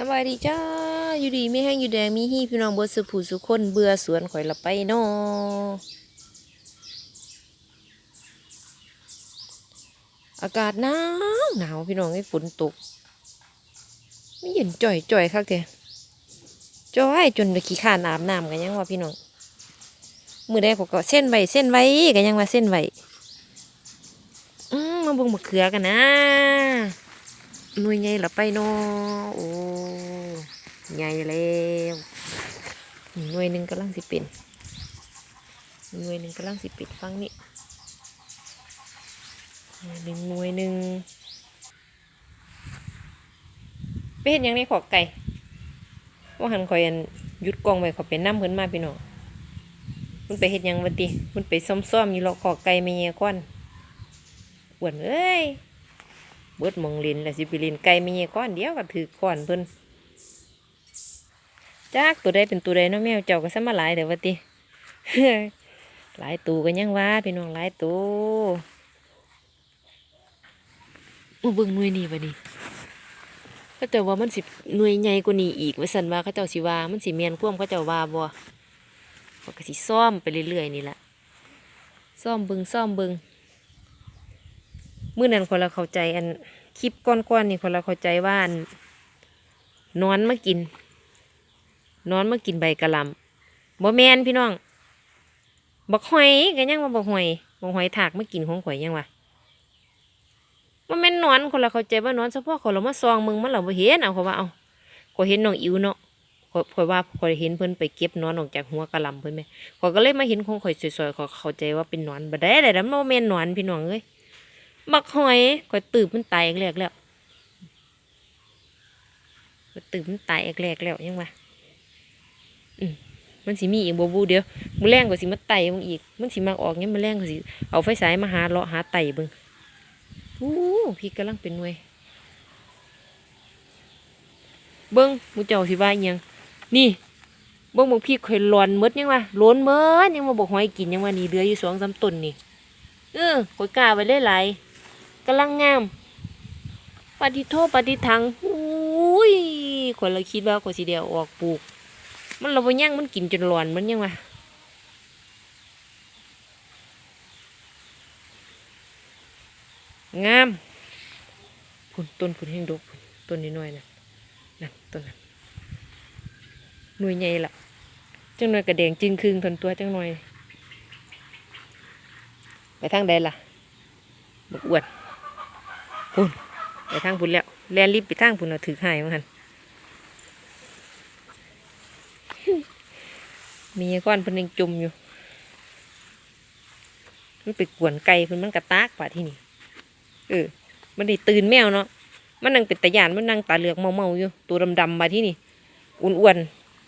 สบายดีจ้า อยู่ดีไม่แห้งอยู่แดงมีฮี่พี่น้องเบิดสุผู้สุคนเบื่อสวนข่อยละไปนออากาศหนาวหนาวพี่น้องให้ฝนตก ไม่เห็นจ่อยจ่อยคักแกจ่อยจนตะขี้ข้านอาบน้ำกันยังว่าพี่น้อง มือแรกผมก็เส้นไว้เส้นไว้กันยังว่าเส้นไว้อืมมาบิ่งมะเขือกันนะ หน่วยใหญ่ละไปเนาะโอ้ใหญ่แล้วหน่วยหนึ่งกำลังสิเป็นหน่วยหนึ่งกำลังสิปิดฟังนี่หนึ่งหน่วยหนึ่งไปเห็นยังในขอกไก่ว่าหันคอยอันหยุดกองไว้ขอเป็นน้ำเพิ่นมาพี่น้องมันไปเห็นยังวะติมันไปซ่อมๆอยู่หรอกขอกไก่ไม่เงี้ยก้อนอ้วนเอ้ย เบิดมองลินแล้วสิไปลินไก่มีก้อนเดียวก็ถือก้อนเพิ่นจักตัวใดเป็นตัวใดเนาะแมวเจ้าก็ซะมาหลายเดี๋ยวว่าติหลายตัวกันยังว่าพี่น้องหลายตัวมาเบิ่งหน่วยนี้บัดนี้ก็แต่ว่ามันสิหน่วยใหญ่กว่านี้อีกว่าซั่นว่าเขาเจ้าสิว่ามันสิแม่นควมเขาเจ้าว่าบ่าก็สิซ่อมไปเรื่อยๆนี่แหละซ่อมเบิ่งซ่อมเบิ่ง มื่อนั้นคนเราเข้าใจอันคลิปก้อนๆนี่คนเราเข้าใจว่าอันนอนมากิน นอนมากินใบกะลำบ่แมนพี่น้องบักหอยกันยังว่าบักหอยบักหอยถากมากินของข่อยยังวะมันเป็นนอนคนเราเข้าใจว่านอนเฉพาะคนเรามาซองมึงมันเราบ่เห็นเอาเขาว่าเอาข่อยเห็นน้องอิ๋วเนาะข่อยข่อยว่าข่อยเห็นเพิ่นไปเก็บนอนออกจากหัวกะลำเพิ่นไหมข่อยก็เลยมาเห็นของข่อยสวยๆข่อยเข้าใจว่าเป็นนอนบ่ได้แต่มันบ่แม่นนอนพี่น้องเอ้ย บักหอยข่อยตื่นมันตายอีกแรกแล้วข่อยตื่นมันตายอีกแรกแล้วยังวะอืมมันสิมีอีกบ่บูเดียวมือแรงก็สิมาไต่มึงอีก มันสิมาออกเงี้ยมือแรงก็สิเอาไฟฉายมาหาเลาะหาไต่บิ่งอู้พี่กำลังเป็นหน่วย เบิ่งมูเจ้าสิว่าอิหยังนี่เบิ่งบอกพี่ข่อยหลอนมดยังวะโลนมดยังมาบอกหอยกินยังวะนี่เหลืออยู่สองสามต้นนี่เออข่อยกล้าไว้เลยหลาย กำลังงาม ปฏิโทษปฏิทังอุ้ยข่อยเลยคิดว่าข่อยสิเดียวออกปลูก มันเราไปย่างมันกินจนหลอนมันยังวะงามพุ่นต้นพุ่นแห้งดกพุ่นต้นน้อยนะนั่นต้นนั้นหน่วยใหญ่ละจังหน่อยกระแดงจึงครึงทนตัวจังหน่อย ไปทางใดล่ะบกอวด พุ่นไปทางพุ่นแล้วแลนรีบไปทางพุ่นเอาถือหายมั้งหันมีก้อนเพิ่นยังจุ่มอยู่มันไปกวนไก่เพิ่นมันกระตากป่าที่นี่เออ มันได้ตื่นแมวเนาะมันนั่งเป็นตะยานมันนั่งตาเหลือกเมาเมาอยู่ ตัวดำๆมาที่นี่อ้วน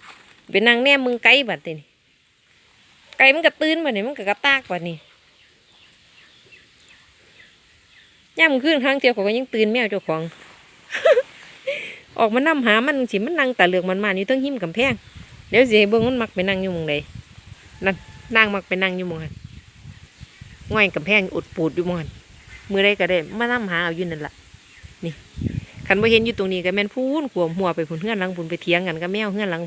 ๆไปนั่งแนมมึงไก่บัดเตนี่ไก่มันก็ตื่นบัดนี่มันก็กระตากบัดนี่ ย่ำขึ้นครั้งเดียวเขาก็ยังตื่นแมวเจ้าของ ออกมานํหามันสิมันนั่งแตาเหลือกมันมาอยู่เทั้งหิมกำแพงเดี๋ยวสิเบิ่งมันมักไปนั่งอยู่มองใดนั่นนางมักไปนั่งอยู่มองหันง่อยกำแพงอุดปูดอยู่มองหันมือใดก็ได้มานํหาเอาอยู่นั่นละนี่คันบ่เห็นอยู่ตรงนี้ก็แม่นพูนขวมหัวไปพุ่นเฮือนหลังพุ่นไปเถียงกันกับแมวเฮือนหลัง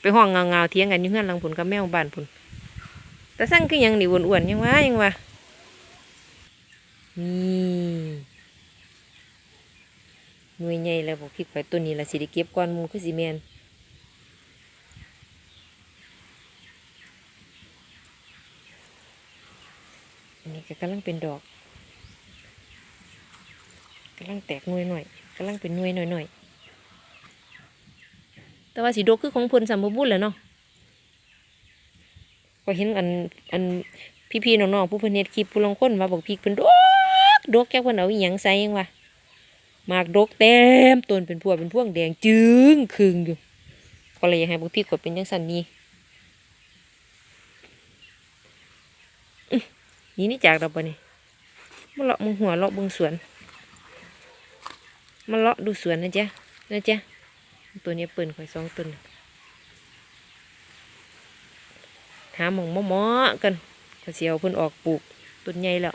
ไปห้องเงาๆเถียงกันอยู่เฮือนหลังพุ่นกับแมวบ้านพุ่นแต่สั่งคือยังนี่อ้วนๆยังว่ายังว่า นี่หน่วยใหญ่แล้วบอกพริกไปตัวนี้ละสิได้เก็บก่อนมูคือสิแมนอันนี้ก็กำลังเป็นดอกกำลังแตกหน่วยหน่อยกำลังเป็นหน่วยหน่อยหน่อยแต่ว่าสีดกคือของเพิ่นสมบูรณ์แหล้วเนาะก็เห็นอันอันพี่ๆน้องๆผู้เพิ่นเฮ็ดคลิปผู้ลางคนว่าบอกพี่เพิ่นดก ดกแก้เพิ่นเอาอีหยังใส่ยังวะหมากดกเต็มต้นเป็นพวงเป็นพวงแดงจึ้งคึงอยู่ก็เลยอยากให้บอกพี่กดเป็นจังสันนี้นี่นี่จากเราปะนี่มาเลาะมึงหัวเลาะบึงสวนมาเลาะดูสวนนะจ๊ะนะจ๊ะตัวนี้เปิ่นข่อยสองต้นหาหมองมอๆกันก็เสียวเพิ่นออกปลูกต้นใหญ่แล้ว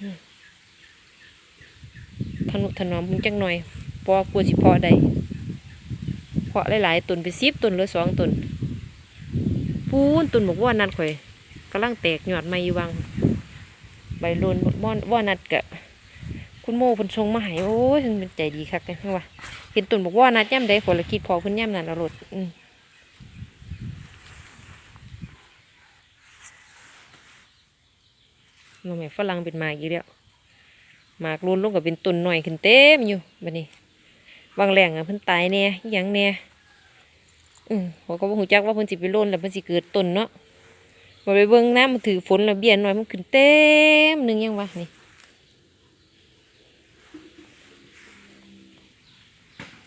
อืม ทนุถนอมมึงจังหน่อยปพอกลัวสิพาะได้เพาะหลายๆต้นไปสิบต้นเหลือสองต้นพูนต้นบอกว่านัดข่อยกำลังแตกยอดใหม่ยัง ใบลนบ่อนว่านัดกะคุณโมเพิ่นชงมาให้โอ้ยเพิ่นเป็นใจดีคักเลยว่าเห็นต้นบอกว่านัดย่ำใดขอยละคิดพอเพิ่นย่ำนั่นเอรถอืมเราแม่ฝรั่งเป็นมาอีกแล้ว หมากรุนลงกับเป็นต้นหน่อยขึ้นเต็มอยู่บัดนี้บางแหล่งอะเพิ่นตายแน่อิหยังแน่อืมเขาก็บ่ฮู้จักว่าเพิ่นสิไปโลนแล้วเพิ่นสิเกิดต้นเนาะบ่ไปเบิ่งน้ำมันถือฝนแล้วเบี้ยหน่อยมันขึ้นเต็มหนึงยังวะนี่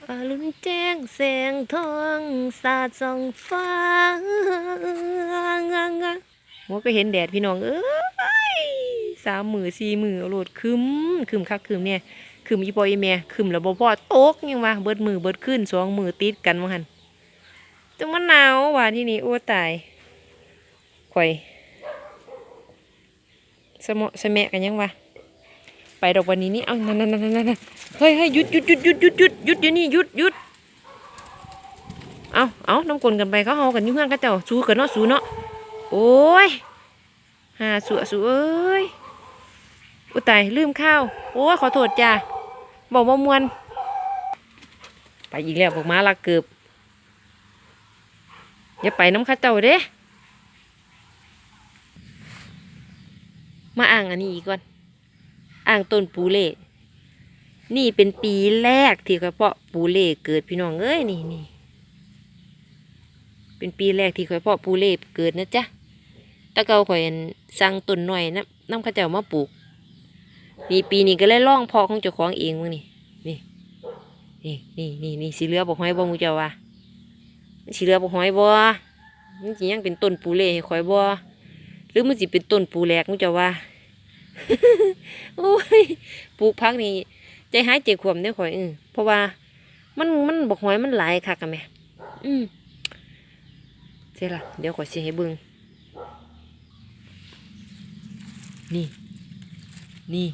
อรุณแจ้งแสงทองสาดส่องฟ้างางาหัวก็เห็นแดดพี่น้องเอ้ย สามมือสี่มือเอาโลดคืมคืมคักคืมเนี่ยคืมอีปอยอีแม่คืมแล้วบ่พอตกยังว่าเบิดมือเบิดขึ้นสองมือติดกันว่าหันจังมันหนาวว่าที่นี่โอ้ตายข่อยสมะสะแมะกันยังวะไปดอกวันนี้นี่เอานั่นนั่นนั่นนั่นเฮ้ยเฮ้ยหยุดหยุดหยุดหยุดหยุดหยุดหยุดเดี๋ยวนี้หยุดหยุดเอาเอาน้ำกลนกันไปเขาเฮากันยุ่งกันเขาเจ้าสู้กันเนาะสู้เนาะโอ้ยหาสู้สู้เอ้ย อุตายลืมข้าว โอ้ขอโทษจ้าบอกว่ามวน ไปอีกแล้วบอกมาลักเกือบอย่าไปน้ำข้าเจ้าเด้มาอ่างอันนี้อีกก่อน อ่างต้นปูเล่ นี่เป็นปีแรกที่กระเพาะปูเล่เกิดพี่น้องเอ้ยนี่นี่เป็นปีแรกที่กระเพาะปูเล่เกิดนะจ๊ะตะเกาข่อยสั่งต้นหน่อยนะน้ำข้าเจ้ามาปลูก นี่ปีนี้ก็เลยล่องเพาะของเจ้าของเองมึงนี่นี่นี่นี่นี่นี่สีเหลือบอกห้อยบ่มูเจ้าว่าสีเหลือบอกห้อยบ่มันสิยังเป็นต้นปูเล่ห้อยบ่หรือมันสิเป็นต้นปูแหลกมูเจ้าว่าโอ้ยปลูกพักนี่ใจหายใจขวมเด้อข่อยเออเพราะว่า มันมันบอกหอยมันหลายคักกันแหม่อืมเสร็จละเดี๋ยวขอยสิให้เบิ่งนี่ นี่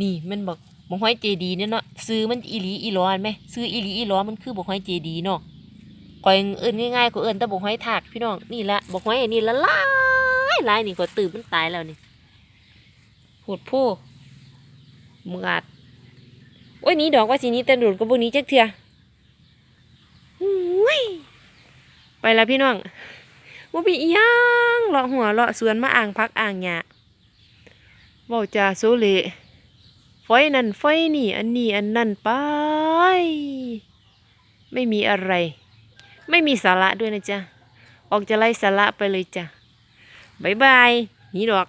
นี่มันบอกบอกหอยเจดีเนี่ยเนาะซื้อมันอีหลีอีหลออันไหมซื้ออีหลีอีหลอนมันคือบอกหอยเจดีเนาะข่อยเอิ้นง่ายๆก็เอิ้นแต่บอกหอยถากพี่น้องนี่ละบอกหอยอันนี้ละลายลายนี่ก็ตื่นมันตายแล้วนี่โหดโพมึงอาจโอ้ยนี้ดอกว่าสีนี้แต่ดุดก็บนี้จักเถื่อหูยไปแล้วพี่น้องว่ามีอีหยังเลาะหัวเลาะสวนมาอ่างพักอ่างหยาเบาจ่าโซเล ไฟนั่นไฟนี่ อันนี้อันนั่นไป ไม่มีอะไร ไม่มีสาระด้วยนะจ๊ะ ออกจะไล่สาระไปเลยจ้ะบายบายหนี่ดอก